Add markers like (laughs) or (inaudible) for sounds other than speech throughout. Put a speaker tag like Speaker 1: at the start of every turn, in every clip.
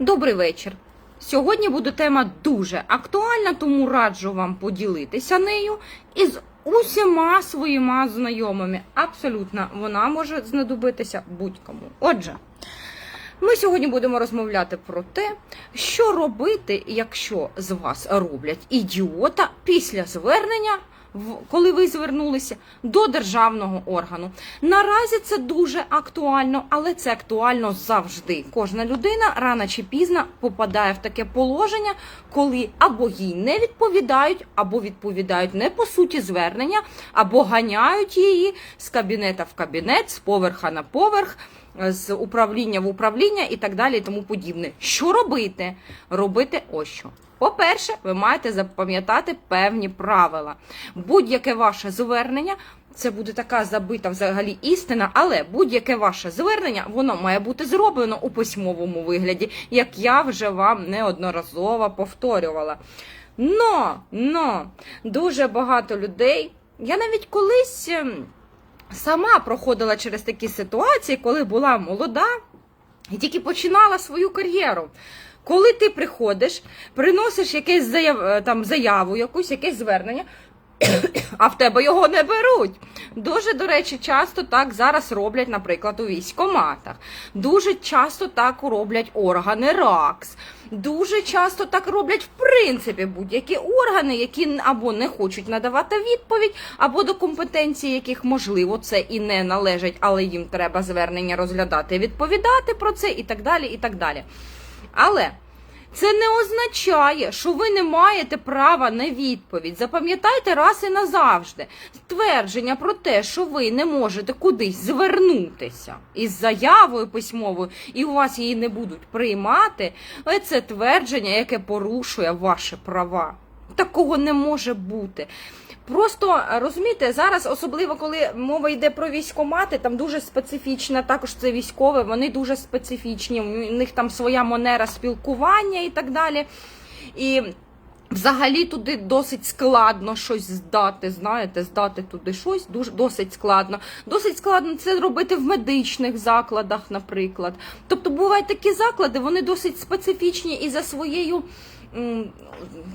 Speaker 1: Добрий вечір. Сьогодні буде тема дуже актуальна, тому раджу вам поділитися нею із усіма своїми знайомими. Абсолютно, вона може знадобитися будь-кому. Отже, ми сьогодні будемо розмовляти про те, що робити, якщо з вас роблять ідіота після звернення. Коли ви звернулися до державного органу, наразі це дуже актуально, але це актуально завжди. Кожна людина рано чи пізно попадає в таке положення, коли або їй не відповідають, або відповідають не по суті звернення, або ганяють її з кабінета в кабінет, з поверха на поверх з управління в управління і так далі, і тому подібне. Що робити? Робити ось що. По-перше, ви маєте запам'ятати певні правила. Будь-яке ваше звернення. Це буде така забита взагалі істина, але будь-яке ваше звернення воно має бути зроблено у письмовому вигляді, як я вже вам неодноразово повторювала. Но, но дуже багато людей. Я навіть колись ем, сама проходила через такі ситуації, коли була молода і тільки починала свою кар'єру. Коли ти приходиш, приносиш якесь заяв, е, там, заяву, якусь, якесь звернення, а в тебе його не беруть. Дуже, до речі, часто так зараз роблять, наприклад, у військоматах. Дуже часто так роблять органи РАКС. Дуже часто так роблять, в принципі, будь-які органи, які або не хочуть надавати відповідь, або до компетенції яких, можливо, це і не належить, але їм треба звернення розглядати, відповідати про це і так далі. і так далі. Але це не означає, що ви не маєте права на відповідь. Запам'ятайте раз і назавжди. Твердження про те, що ви не можете кудись звернутися із заявою письмовою, і у вас її не будуть приймати, це твердження, яке порушує ваші права. Такого не може бути. Просто розумієте, зараз, особливо коли мова йде про військомати, там дуже специфічна, також це військове, вони дуже специфічні. У них там своя манера спілкування і так далі. І взагалі туди досить складно щось здати. Знаєте, здати туди щось дуже досить складно. Досить складно це робити в медичних закладах, наприклад. Тобто бувають такі заклади, вони досить специфічні і за своєю.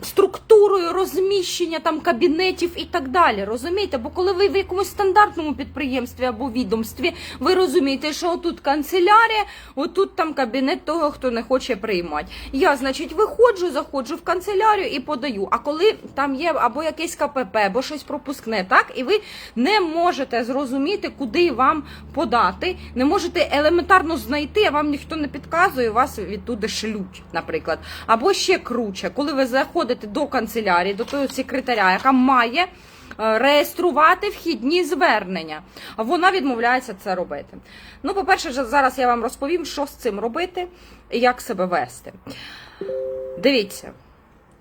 Speaker 1: Структурою розміщення там кабінетів і так далі. Розумієте? Бо коли ви в якомусь стандартному підприємстві або відомстві, ви розумієте, що отут канцелярія, отут там кабінет того, хто не хоче приймати. Я, значить, виходжу, заходжу в канцелярію і подаю. А коли там є або якесь КПП, або щось пропускне, так і ви не можете зрозуміти, куди вам подати, не можете елементарно знайти, а вам ніхто не підказує, вас відтуди шлють, наприклад. Або ще круче, коли ви заходите до канцелярії, до того секретаря, яка має. е, Реєструвати вхідні звернення. А Вона відмовляється це робити. Ну, по-перше, зараз я вам розповім, що з цим робити і як себе вести. Дивіться.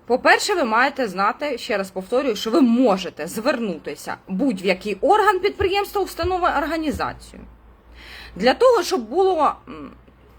Speaker 1: По-перше, ви маєте знати, ще раз повторюю, що ви можете звернутися будь-в який орган підприємства, установи, організацію. Для того, щоб було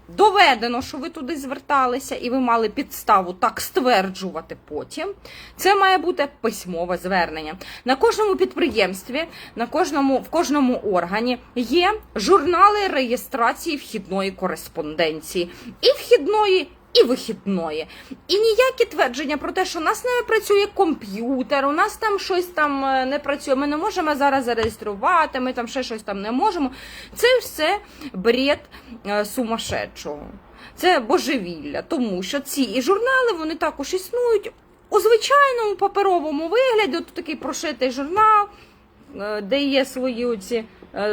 Speaker 1: доведено, що ви туди зверталися, і ви мали підставу так стверджувати потім, це має бути письмове звернення. На кожному підприємстві, на кожному, в кожному органі є журнали реєстрації вхідної кореспонденції і вхідної. І вихідної. І ніякі твердження про те, що у нас не працює комп'ютер, у нас там щось там е, не працює, ми не можемо зараз зареєструвати, ми там ще щось там не можемо. Це все бред е, сумасшедшого. Це божевілля, тому що ці і журнали вони також існують у звичайному паперовому вигляді. От такий прошитий журнал, е, де є свої оці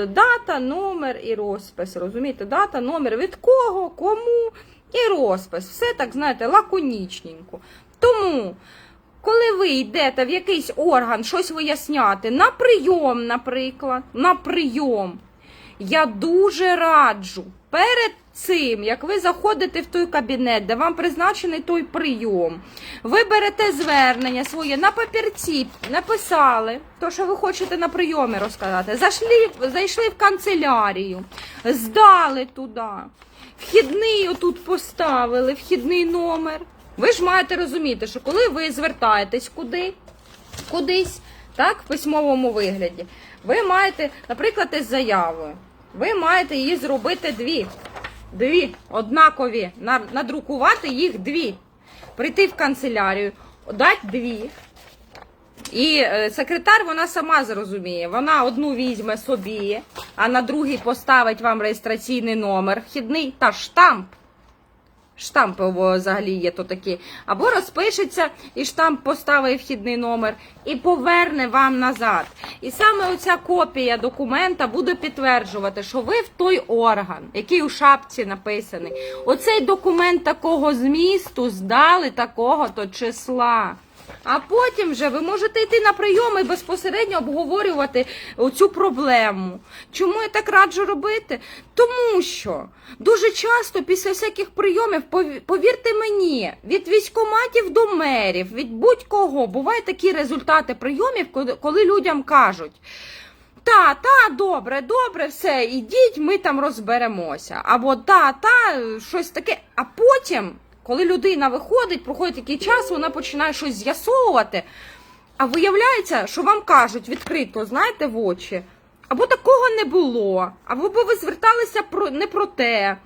Speaker 1: дата, номер і розпис. Розумієте, дата, номер від кого, кому і розпис. Все так, знаєте, лаконічненько. Тому. Коли ви йдете в якийсь орган щось виясняти на прийом, наприклад, на прийом, я дуже раджу перед цим, як ви заходите в той кабінет, де вам призначений той прийом, ви берете звернення своє на папірці, написали то, що ви хочете на прийомі розказати, зайшли, зайшли в канцелярію, здали туди, вхідний отут поставили, вхідний номер. Ви ж маєте розуміти, що коли ви звертаєтесь куди, кудись, так, в письмовому вигляді, ви маєте, наприклад, із заявою, ви маєте її зробити дві. дві однакові, надрукувати їх дві. Прийти в канцелярію, дати дві. І е, секретар вона сама зрозуміє. Вона одну візьме собі, а на другий поставить вам реєстраційний номер вхідний та штамп. Штампи взагалі є то такі. Або розпишеться і штамп поставить вхідний номер і поверне вам назад. І саме оця копія документа буде підтверджувати, що ви в той орган, який у шапці написаний. Оцей документ такого змісту здали такого-то числа. А потім вже ви можете йти на прийом і безпосередньо обговорювати цю проблему. Чому я так раджу робити? Тому що дуже часто після всяких прийомів, повірте мені, від військоматів до мерів, від будь-кого бувають такі результати прийомів, коли людям кажуть. Та, та, добре, добре, все, ідіть, ми там розберемося. Або та, та, щось таке. А потім, коли людина виходить, проходить який час, вона починає щось з'ясовувати. А виявляється, що вам кажуть відкрито, знаєте, в очі. Або такого не було, або ви зверталися про не про те.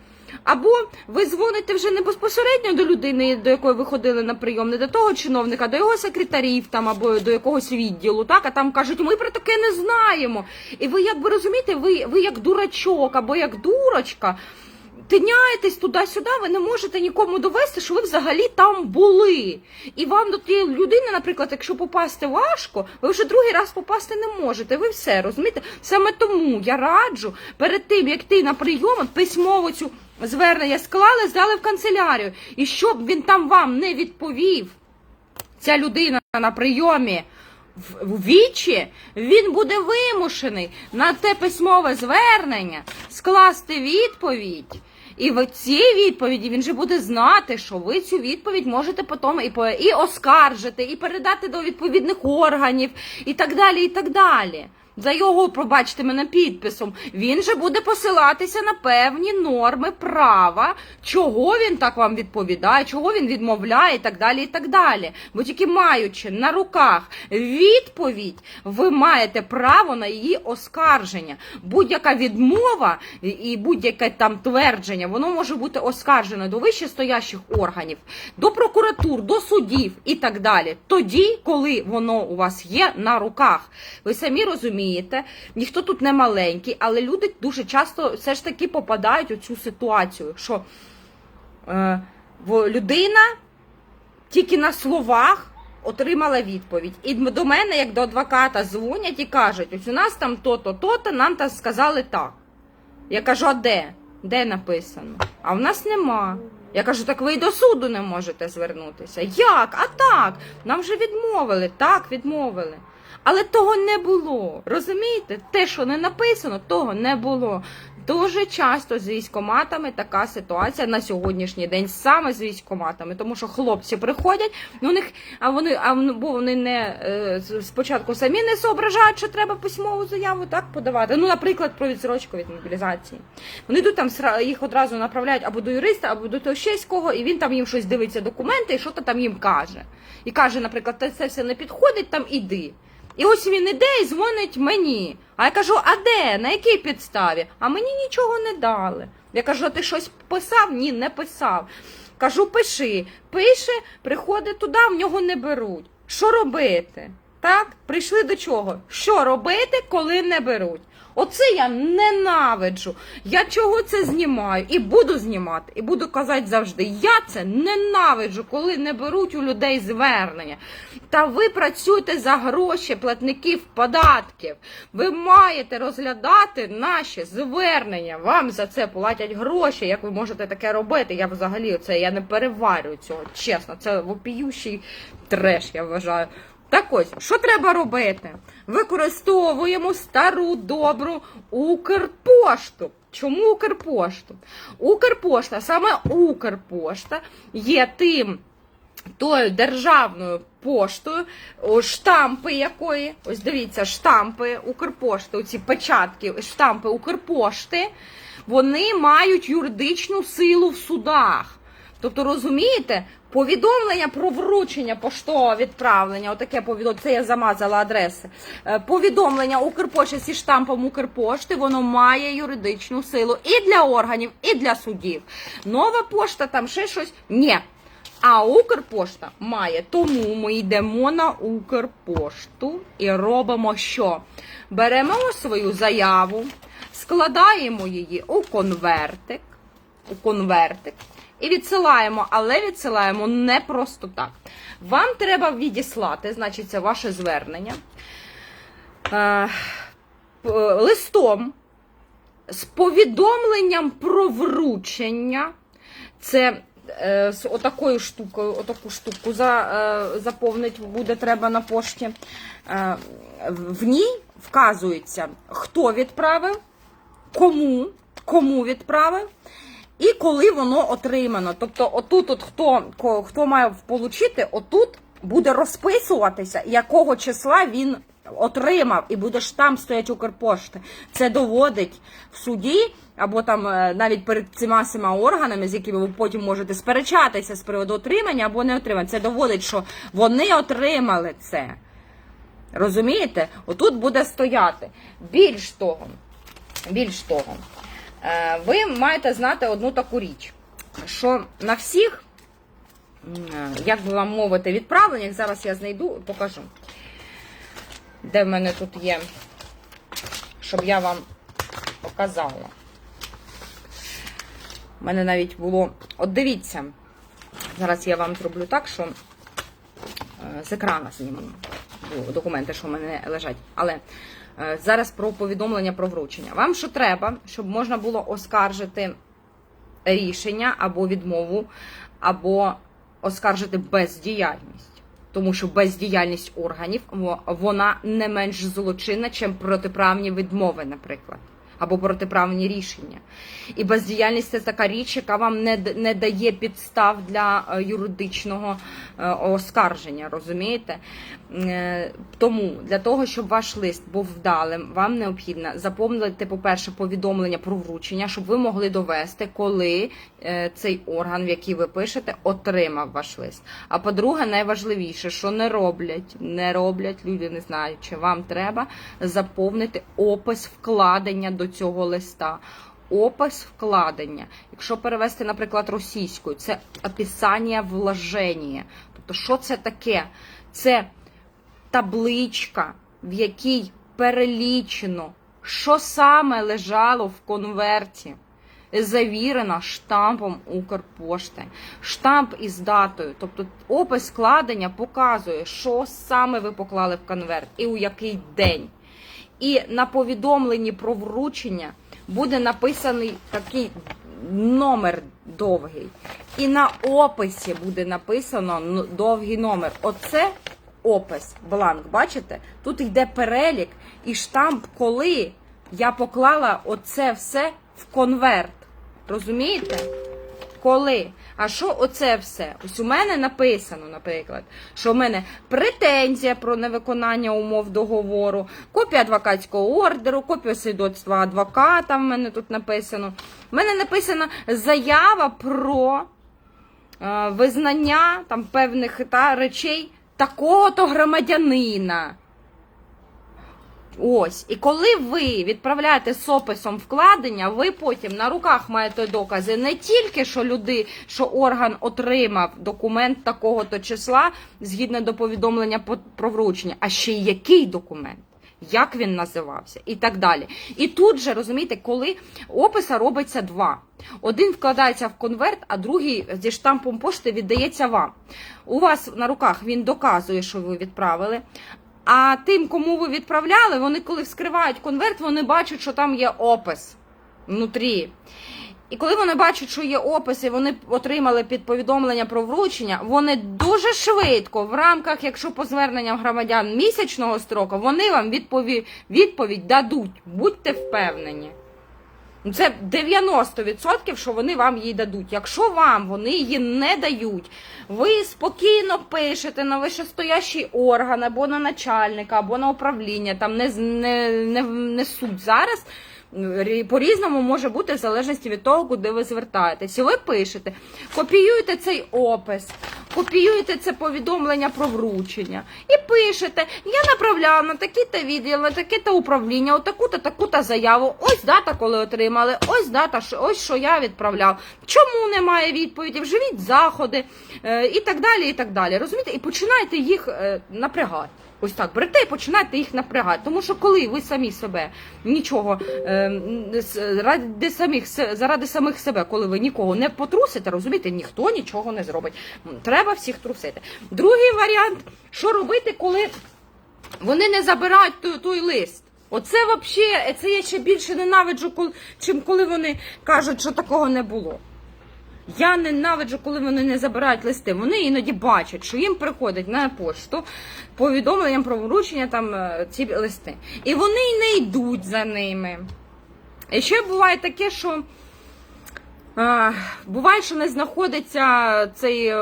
Speaker 1: Або ви дзвоните вже не безпосередньо до людини, до якої ви ходили на прийом, не до того чиновника, до його секретарів там або до якогось відділу, так а там кажуть, ми про таке не знаємо. І ви якби розумієте, ви, ви як дурачок або як дурочка. Тиняєтесь туди-сюди, ви не можете нікому довести, що ви взагалі там були. І вам до тієї людини, наприклад, якщо попасти важко, ви вже другий раз попасти не можете. Ви все розумієте? Саме тому я раджу перед тим, як ти на прийом, письмово цю звернення склали, здали в канцелярію. І щоб він там вам не відповів, ця людина на прийомі в- вічі, він буде вимушений на те письмове звернення скласти відповідь. І в цій відповіді він же буде знати, що ви цю відповідь можете потім і, по- і оскаржити, і передати до відповідних органів, і так далі, і так далі. За його, пробачте мене, підписом, він же буде посилатися на певні норми права, чого він так вам відповідає, чого він відмовляє, і так далі, і так далі. Бо тільки маючи на руках відповідь, ви маєте право на її оскарження. Будь-яка відмова і- будь-яке там твердження, воно може бути оскаржено до вищестоящих органів, до прокуратур, до судів і так далі. Тоді, коли воно у вас є на руках. Ви самі розумієте, ніхто тут не маленький, але люди дуже часто все ж таки попадають у цю ситуацію, що е, людина тільки на словах отримала відповідь. І до мене, як до адвоката, дзвонять і кажуть: ось у нас там то-то, то-то, нам там сказали так. Я кажу, а де? Де написано? А в нас нема. Я кажу, так ви й до суду не можете звернутися. Як? А так. Нам вже відмовили. Так, відмовили. Але того не було. Розумієте? Те, що не написано, того не було. Дуже часто з військоматами така ситуація на сьогоднішній день, саме з військоматами, тому що хлопці приходять, ну, них, а вони, а вони- бо вони не е, спочатку самі не соображають, що треба письмову заяву так подавати. Ну, наприклад, про відсрочку від мобілізації. Вони йдуть там їх одразу направляють або до юриста, або до того з кого, і він там їм щось дивиться документи, і що то там їм каже. І каже, наприклад, це все не підходить, там іди. І ось він іде і дзвонить мені. А я кажу, а де? На якій підставі? А мені нічого не дали. Я кажу, ти щось писав? Ні, не писав. Кажу, пиши. Пише, приходить туди, в нього не беруть. Що робити? Так? Прийшли до чого? Що робити, коли не беруть? Оце я ненавиджу. Я чого це знімаю? І буду знімати, і буду казати завжди. Я це ненавиджу, коли не беруть у людей звернення. Та ви працюєте за гроші платників податків. Ви маєте розглядати наші звернення. Вам за це платять гроші. Як ви можете таке робити? Я взагалі це я не переварюю цього. Чесно, це вопіющий треш, я вважаю. Так ось, що треба робити? Використовуємо стару добру Укрпошту. Чому Укрпошту? Укрпошта, саме Укрпошта є тим тою державною поштою, штампи якої, ось дивіться, штампи Укрпошти, оці печатки, штампи Укрпошти, вони мають юридичну силу в судах. Тобто, розумієте, повідомлення про вручення поштового відправлення, отаке повідомлення, це я замазала адреси. Е, Повідомлення Укрпошти зі штампом Укрпошти, воно має юридичну силу і для органів, і для судів. Нова пошта, там ще щось. Ні. А Укрпошта має. Тому ми йдемо на Укрпошту і робимо що? Беремо свою заяву, складаємо її у конвертик, у конвертик і відсилаємо, але відсилаємо не просто так. Вам треба відіслати, значить, це ваше звернення. е, листом з повідомленням про вручення. Це е, з отакою штукою, отаку штуку за, е, заповнить буде треба на пошті. Е, в ній вказується, хто відправив, кому, кому відправив. І коли воно отримано. Тобто, отут, от хто, хто має отримати, отут буде розписуватися, якого числа він отримав, і буде штамп стоять Укрпошти. Це доводить в суді, або там е, навіть перед цими всіма органами, з якими ви потім можете сперечатися з приводу отримання або не отримання. Це доводить, що вони отримали це. Розумієте? Отут буде стояти. Більш того, більш того, ви маєте знати одну таку річ, що на всіх, е, як би вам мовити, відправленнях, зараз я знайду покажу. Де в мене тут є, щоб я вам показала. У мене навіть було. От дивіться, зараз я вам зроблю так, що е, з екрана зніму документи, що в мене лежать. Але е, зараз про повідомлення про вручення. Вам що треба, щоб можна було оскаржити рішення або відмову, або оскаржити бездіяльність. Тому що бездіяльність органів во- вона не менш злочинна, чим протиправні відмови, наприклад, або протиправні рішення. І бездіяльність це така річ, яка вам не, не дає підстав для е, юридичного е, оскарження, розумієте? Е, Тому для того, щоб ваш лист був вдалим, вам необхідно заповнити, по-перше, повідомлення про вручення, щоб ви могли довести, коли цей орган, в який ви пишете, отримав ваш лист. А по-друге, найважливіше, що не роблять, не роблять, люди не знають, чи вам треба заповнити опис вкладення до цього листа. Опис вкладення. Якщо перевести, наприклад, російською, це описання вложення. Тобто, що це таке? Це табличка, в якій перелічено, що саме лежало в конверті, завірена штампом Укрпошти. Штамп із датою. Тобто опис складення показує, що саме ви поклали в конверт і у який день. І на повідомленні про вручення буде написаний такий номер довгий. І на описі буде написано довгий номер. Оце опис, бланк. Бачите? Тут йде перелік і штамп, коли я поклала оце все в конверт. Розумієте? Коли? А що оце все? Ось у мене написано, наприклад, що в мене претензія про невиконання умов договору, копія адвокатського ордеру, копія свідоцтва адвоката. В мене тут написано. В мене написана заява про е, визнання там певних та речей такого-то громадянина. Ось, і коли ви відправляєте з описом вкладення, ви потім на руках маєте докази не тільки, що люди, що орган отримав документ такого-то числа згідно до повідомлення по- про вручення, а ще й який документ, як він називався, і так далі. І тут же розумієте, коли описа робиться два. Один вкладається в конверт, а другий зі штампом пошти віддається вам. У вас на руках він доказує, що ви відправили. А тим, кому ви відправляли, вони коли вскривають конверт, вони бачать, що там є опис внутрі. І коли вони бачать, що є опис, і вони отримали під повідомлення про вручення, вони дуже швидко, в рамках, якщо по зверненням громадян місячного строку, вони вам відпові... відповідь дадуть. Будьте впевнені. Ну, Це 90%, що вони вам її дадуть. Якщо вам вони її не дають, ви спокійно пишете на вищестоящий орган, або на начальника, або на управління, там не, не, не, не суть зараз. рі- по-різному може бути в залежності від того, куди ви звертаєтесь. І ви пишете, копіюєте цей опис, копіюєте це повідомлення про вручення і пишете: я направляв на такі-то відділ, на таке-то управління, отаку-то, таку-то заяву. Ось дата, коли отримали, ось дата, ось що я відправляв. Чому немає відповіді? Вживіть заходи е, і так далі. І так далі. Розумієте? І починаєте їх е, напрягати. Ось так, берете і починаєте їх напрягати. Тому що коли ви самі себе нічого е, ради самих заради самих себе, коли ви нікого не потрусите, розумієте, ніхто нічого не зробить. Треба всіх трусити. Другий варіант, що робити, коли вони не забирають той, той лист. Оце взагалі, це я ще більше ненавиджу, чим коли вони кажуть, що такого не було. Я ненавиджу, коли вони не забирають листи. Вони іноді бачать, що їм приходить на пошту повідомленням про вручення там е, ці листи. І вони й не йдуть за ними. І ще буває таке, що буває, що не знаходиться цей е,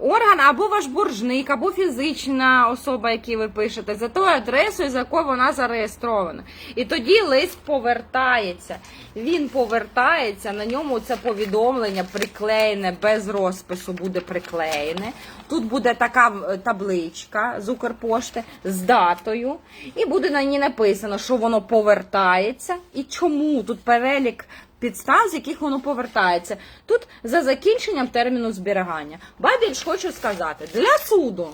Speaker 1: орган, або ваш боржник, або фізична особа, якій ви пишете, за тою адресою, за якою вона зареєстрована. І тоді лист повертається. Він повертається, на ньому це повідомлення приклеєне, без розпису буде приклеєне. Тут буде така е, табличка з Укрпошти з датою, і буде на ній написано, що воно повертається і чому тут перелік підстав, з яких воно повертається. Тут за закінченням терміну зберігання. Ба більш хочу сказати, для суду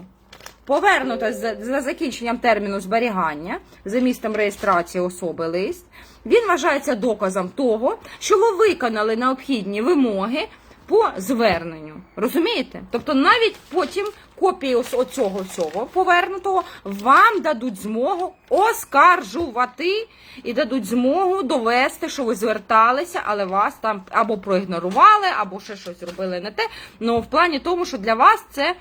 Speaker 1: повернуто за, за закінченням терміну зберігання за місцем реєстрації особи лист. Він вважається доказом того, що ви виконали необхідні вимоги по зверненню. Розумієте? Тобто навіть потім копії ось оцього всього повернутого вам дадуть змогу оскаржувати і дадуть змогу довести, що ви зверталися, але вас там або проігнорували, або ще щось робили не те. Ну в плані тому, що для вас це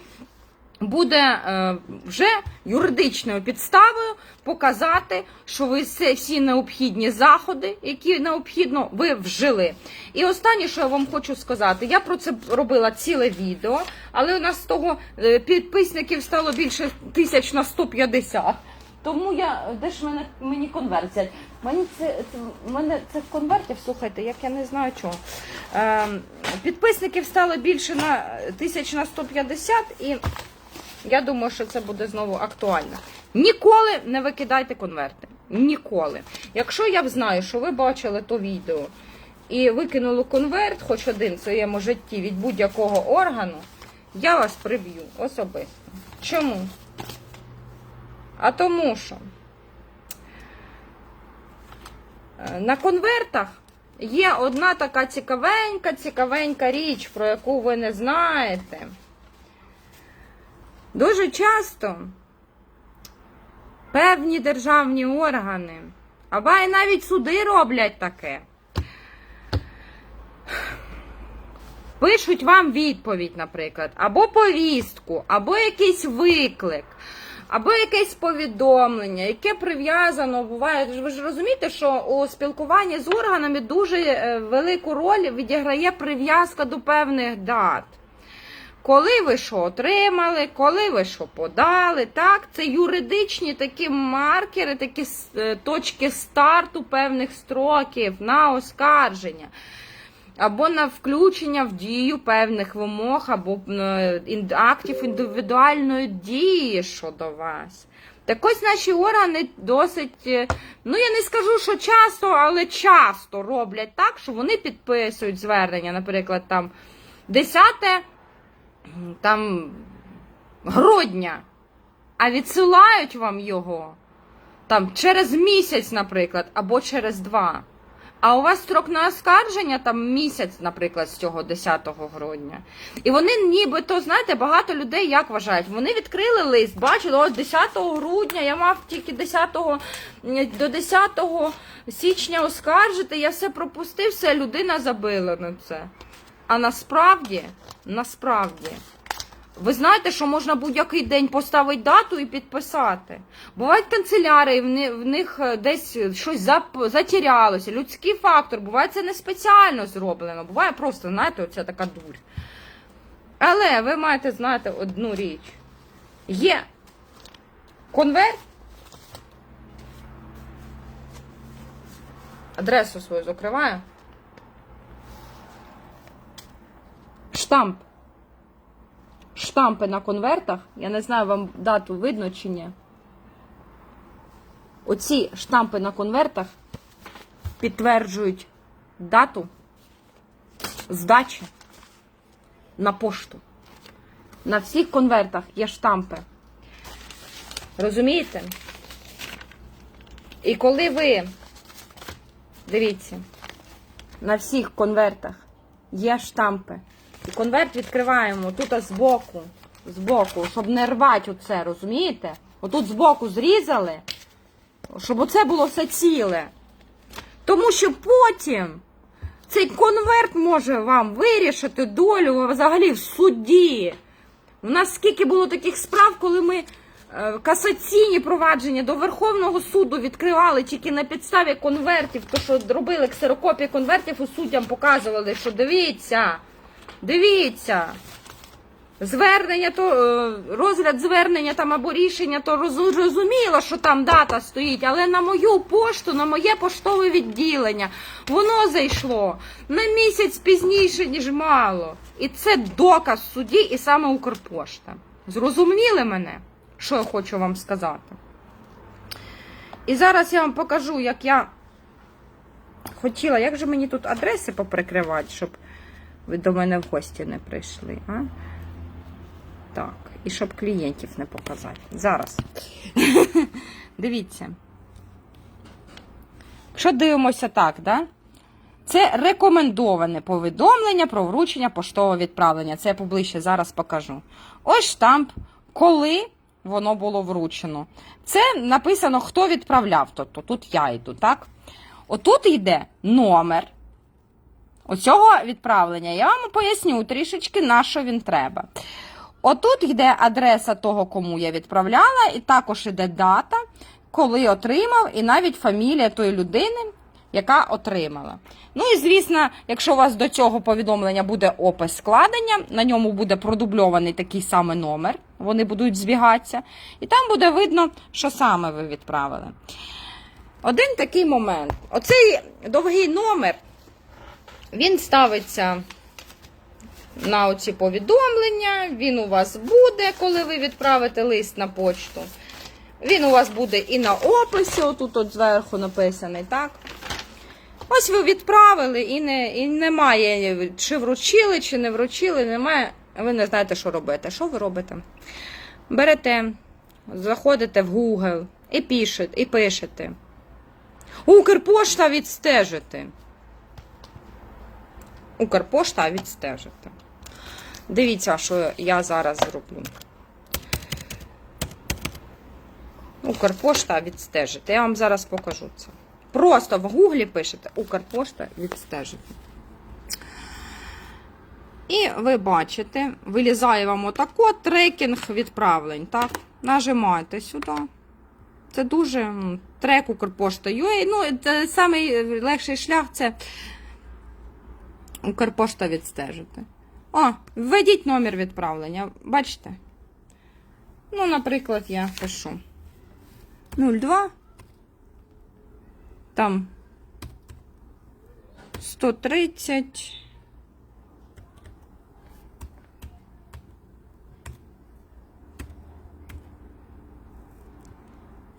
Speaker 1: буде е, вже юридичною підставою показати, що ви всі необхідні заходи, які необхідно, ви вжили. І останнє, що я вам хочу сказати, я про це робила ціле відео, але у нас з того е, підписників стало більше тисяч на 150. Тому я де ж мене мені конверсія? Мені це, це мене в конвертів, слухайте, як я не знаю чого. Е, підписників стало більше на тисяч на 150 і я думаю, що це буде знову актуально. Ніколи не викидайте конверти. Ніколи. Якщо я знаю, що ви бачили то відео і викинули конверт, хоч один в своєму житті від будь-якого органу, я вас приб'ю особисто. Чому? А тому що е, на конвертах є одна така цікавенька, цікавенька річ, про яку ви не знаєте. Дуже часто певні державні органи, або і навіть суди роблять таке. Пишуть вам відповідь, наприклад, або повістку, або якийсь виклик, або якесь повідомлення, яке прив'язано буває. Ви ж розумієте, що у спілкуванні з органами дуже е, велику роль відіграє прив'язка до певних дат. Коли ви що отримали, коли ви що подали, так, це юридичні такі маркери, такі е, точки старту певних строків на оскарження. Або на включення в дію певних вимог, або е, актів індивідуальної дії щодо вас. Так ось наші органи досить, е, ну я не скажу, що часто, але часто роблять так, що вони підписують звернення, наприклад, там 10 там грудня, а відсилають вам його там через місяць, наприклад, або через два. А у вас строк на оскарження там місяць, наприклад, з цього 10 грудня. І вони нібито, знаєте, багато людей як вважають? Вони відкрили лист, бачили, ось 10 грудня, я мав тільки 10 до 10 січня оскаржити, я все пропустив, все, людина забила на це. А насправді, насправді, ви знаєте, що можна будь-який день поставити дату і підписати. Бувають канцелярії, в них е, десь щось затірялося, людський фактор, буває це не спеціально зроблено, буває просто, знаєте, оця така дурь. Але ви маєте знати одну річ. Є конверт, Адресу свою закриваю. Штамп. Штампи на конвертах. Я не знаю, вам дату видно чи ні. Оці штампи на конвертах підтверджують дату здачі на пошту. На всіх конвертах є штампи. Розумієте? І коли ви, дивіться, на всіх конвертах є штампи. І конверт відкриваємо тут збоку, збоку, щоб не рвати оце, розумієте? Отут збоку зрізали, щоб оце було все ціле. Тому що потім цей конверт може вам вирішити долю взагалі в суді. У нас скільки було таких справ, коли ми е, касаційні провадження до Верховного суду відкривали тільки на підставі конвертів, то що робили ксерокопії конвертів і суддям показували, що дивіться, дивіться. Звернення, то е, розгляд звернення там або рішення, то роз- розуміло, що там дата стоїть, але на мою пошту, на моє поштове відділення, воно зайшло на місяць пізніше, ніж мало. І це доказ суді і саме Укрпошта. Зрозуміли мене, що я хочу вам сказати? І зараз я вам покажу, як я хотіла, як же мені тут адреси поприкривати, щоб ви до мене в гості не прийшли. А? Так, і щоб клієнтів не показати. Зараз. (laughs) Дивіться. Якщо дивимося так, да? це рекомендоване повідомлення про вручення поштового відправлення. Це я поближче зараз покажу. Ось штамп, коли воно було вручено. Це написано, хто відправляв. Тобто тут я йду, так? Отут йде номер оцього відправлення. Я вам поясню трішечки, на що він треба. Отут йде адреса того, кому я відправляла, і також йде дата, коли отримав, і навіть фамілія тої людини, яка отримала. Ну і звісно, якщо у вас до цього повідомлення буде опис складення, на ньому буде продубльований такий самий номер, вони будуть збігатися, і там буде видно, що саме ви відправили. Один такий момент. Оцей довгий номер, він ставиться на оці повідомлення. Він у вас буде, коли ви відправите лист на почту. Він у вас буде і на описі, отут от зверху написаний, так? Ось ви відправили і, не, і немає, чи вручили, чи не вручили, немає. Ви не знаєте, що робити. Що ви робите? Берете, заходите в Google і пишете, і пишете. Укрпошта відстежити. Укрпошта відстежити. Дивіться, що я зараз зроблю. Укрпошта відстежити. Я вам зараз покажу це. Просто в гуглі пишете Укрпошта відстежити. І ви бачите, вилізає вам отако трекінг відправлень. Так? Нажимаєте сюди. Це дуже трек Укрпошта.ua. Ну, це самий легший шлях це Укрпошта відстежити. О, введіть номер відправлення. Бачите? Ну, наприклад, я пишу 02. Там 130.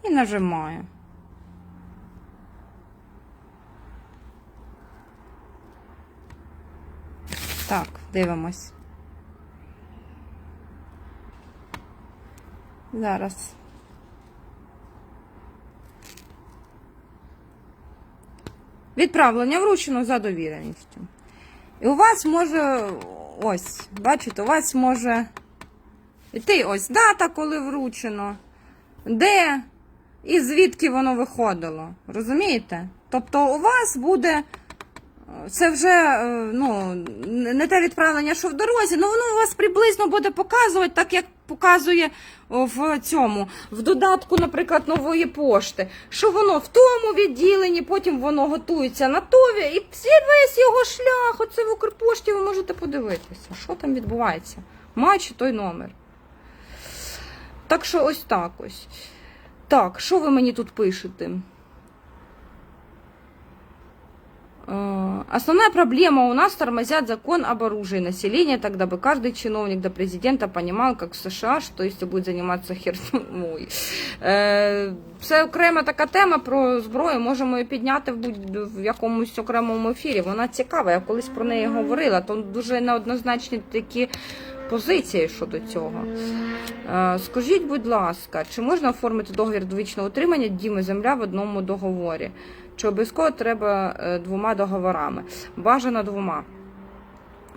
Speaker 1: І нажимаю. Так, дивимось. Зараз. Відправлення вручено за довіреністю. І у вас може, ось, бачите, у вас може йти ось дата, коли вручено, де і звідки воно виходило. Розумієте? Тобто у вас буде. Це вже е, ну, не те відправлення, що в дорозі, але воно у вас приблизно буде показувати, так як показує в цьому, в додатку, наприклад, нової пошти, що воно в тому відділенні, потім воно готується на тові, і весь його шлях, оце в Укрпошті, ви можете подивитися, що там відбувається. Маючи той номер. Так що ось так ось. Так, що ви мені тут пишете? Основная проблема у нас тормозят закон об оружии населения, тогда бы каждый чиновник до президента понимал, как в США, что если будет заниматься херною. Е, Це окрема така тема про зброю. Можемо її підняти в, будь- якомусь окремому ефірі. Вона цікава. Я колись про неї говорила. То дуже неоднозначні такі позиції щодо цього. Е, Скажіть, будь ласка, чи можна оформити договір довічного утримання дім і земля в одному договорі? Чи обов'язково треба е, двома договорами? Бажано двома.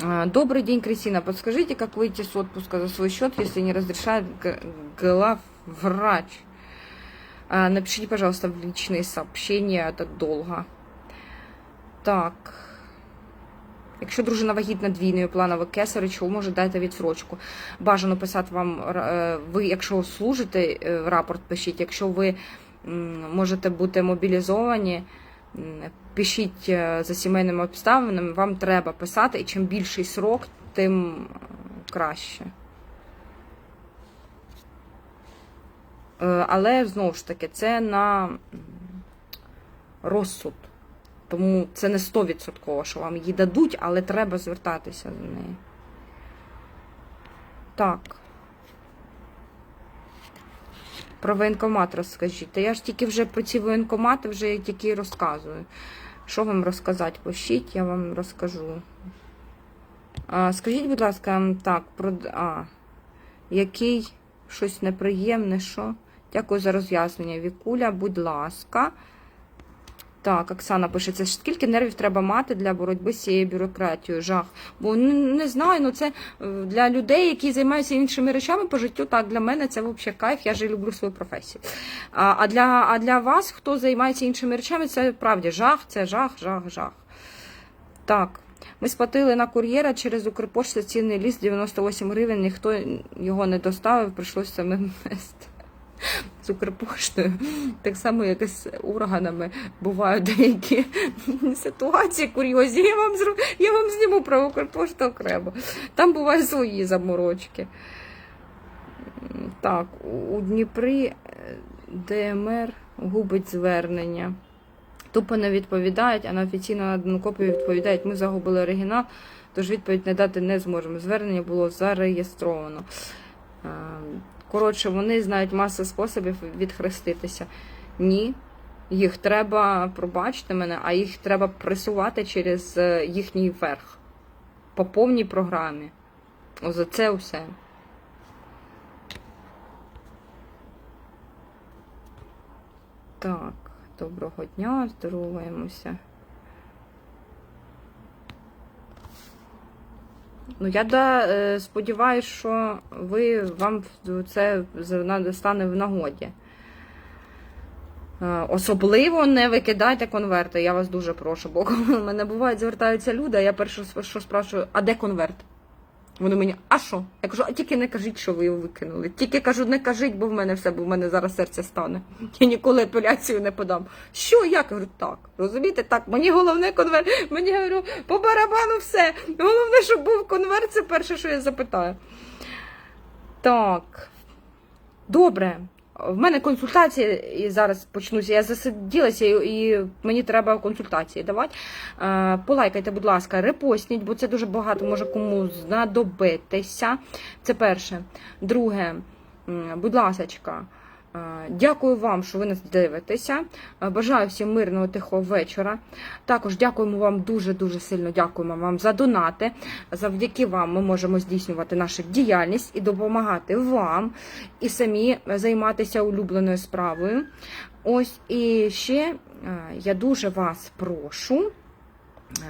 Speaker 1: Э, Добрый день, Кристина. Подскажите, как выйти с отпуска за свой счет, если не разрешает г- главврач? А, Напишите, пожалуйста, в личные сообщения, это долго. Так. Якщо дружина вагітна двійною планово кесари, чого може дати відсрочку? Бажано писати вам, е, ви, якщо служите, е, рапорт пишіть, якщо ви м, можете бути мобілізовані, пишіть е, за сімейними обставинами, вам треба писати, і чим більший срок, тим е, краще. Е, Але знову ж таки, це на розсуд. Тому це не 100%, що вам її дадуть, але треба звертатися до неї. Так. Про воєнкомат розкажіть. Та я ж тільки вже про ці воєнкомати вже тільки розказую. Що вам розказати? Пишіть, я вам розкажу. А, скажіть, будь ласка, так, про. А, який щось неприємне, що? Дякую за роз'яснення. Вікуля, будь ласка. Так, Оксана пише, це скільки нервів треба мати для боротьби з цією бюрократією, жах. Бо ну, не знаю, ну це е, для людей, які займаються іншими речами по життю, так, для мене це взагалі кайф, я ж люблю свою професію. А, а, для, а для вас, хто займається іншими речами, це правді жах, це жах, жах, жах. Так. Ми сплатили на кур'єра через Укрпошту цінний ліст 98 гривень, ніхто його не доставив, прийшлося самим (laughs) нести з Укрпоштою. Так само, як і з органами бувають деякі ситуації курйозні. Я вам, зру... я вам зніму про Укрпошту окремо. Там бувають свої заморочки. Так, у- Дніпрі е, ДМР губить звернення. Тупо не відповідають, а на офіційну надану копію відповідають, ми загубили оригінал, тож відповідь не дати не зможемо. Звернення було зареєстровано. Коротше, вони знають масу способів відхреститися. Ні. Їх треба, пробачте мене, а їх треба пресувати через е, їхній верх. По повній програмі. За це все. Так, доброго дня, здороваємося. Ну, я да, е, сподіваюся, що ви вам це стане в нагоді. Е, Особливо не викидайте конверти, я вас дуже прошу, бо (laughs) коли мене бувають, звертаються люди, а я перше що спрашую, а де конверт? Вони мені, а що? Я кажу, а тільки не кажіть, що ви його викинули. Тільки кажу, не кажіть, бо в мене все, бо в мене зараз серце стане. Я ніколи апеляцію не подам. Що? Як? Я говорю, так. Розумієте, так, мені головне конверт, мені говорю, по барабану все. Головне, щоб був конверт, це перше, що я запитаю. Так. Добре. В мене консультації і зараз почнуся. Я засиділася і, мені треба консультації давати. Е, полайкайте, будь ласка, репостніть, бо це дуже багато може кому знадобитися. Це перше. Друге, будь ласочка, е, дякую вам, що ви нас дивитеся. Е, Бажаю всім мирного тихого вечора. Також дякуємо вам дуже-дуже сильно дякуємо вам за донати. Завдяки вам ми можемо здійснювати нашу діяльність і допомагати вам, і самі займатися улюбленою справою. Ось і ще е, я дуже вас прошу.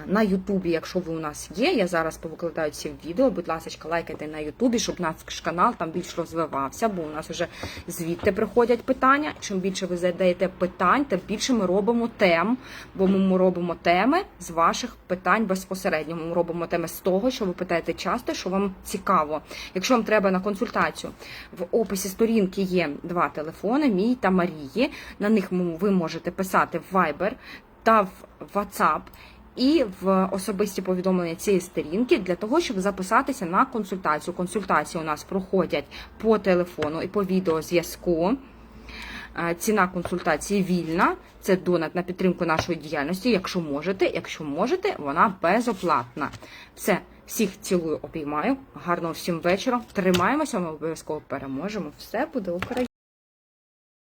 Speaker 1: На Ютубі, якщо ви у нас є, я зараз повикладаю ці відео. Будь ласка, лайкайте на Ютубі, щоб наш канал там більш розвивався, бо у нас вже звідти приходять питання. Чим більше ви задаєте питань, тим більше ми робимо тем, бо ми робимо теми з ваших питань безпосередньо. Ми робимо теми з того, що ви питаєте часто, що вам цікаво. Якщо вам треба на консультацію, в описі сторінки є два телефони: мій та Марії. На них ви можете писати в Viber та в WhatsApp. І в особисті повідомлення цієї сторінки для того, щоб записатися на консультацію. Консультації у нас проходять по телефону і по відеозв'язку. Е, Ціна консультації вільна. Це донат на підтримку нашої діяльності. Якщо можете, якщо можете, вона безоплатна. Все, всіх цілую, обіймаю. Гарного всім вечора. Тримаємося, ми обов'язково переможемо. Все буде Україна.